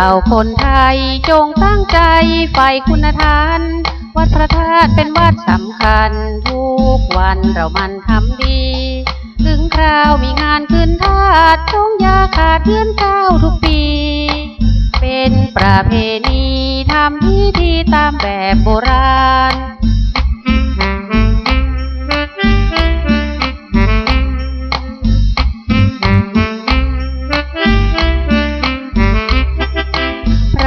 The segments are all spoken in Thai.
จ้าคนไทยจงตั้งใจใฝ่คุณทาน วัดพระธาตุเป็นวัดสำคัญ ทุกวันเรามันทำดี ถึงคราวมีงานขึ้นธาตุจงอย่าขาดเดือนเก้าทุกปี เป็นประเพณีทำพิธีตามแบบโบราณ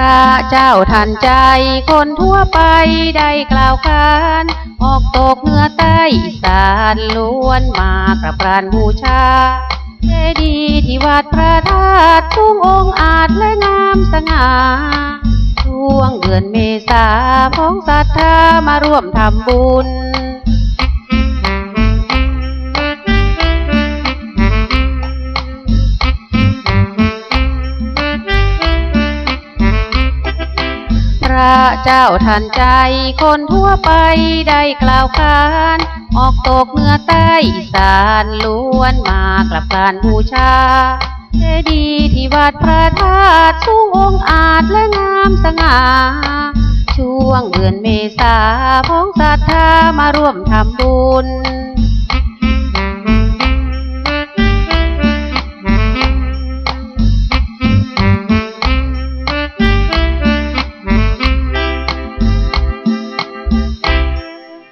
ระเจ้าทันใจคนทั่วไปได้กล่าวขานออกตกเหนือใต้อีสานล้วนมากราบกรานบูชาเจดีย์ที่วัดพระธาตุสูงองค์อาจและงามสง่าช่วงเดือนเมษาพ้องศรัทธามาร่วมทำบุญ ระเจ้าทันใจ คนทั่วไปได้กล่าวขานออกตกเหนือใต้อีสานล้วนมากลับการบูชาเจดีย์ที่วัดพระธาตุสูงองอาจและงามสง่า ช่วงเดือนเมษาพ้องศรัทธามาร่วมทำบุญ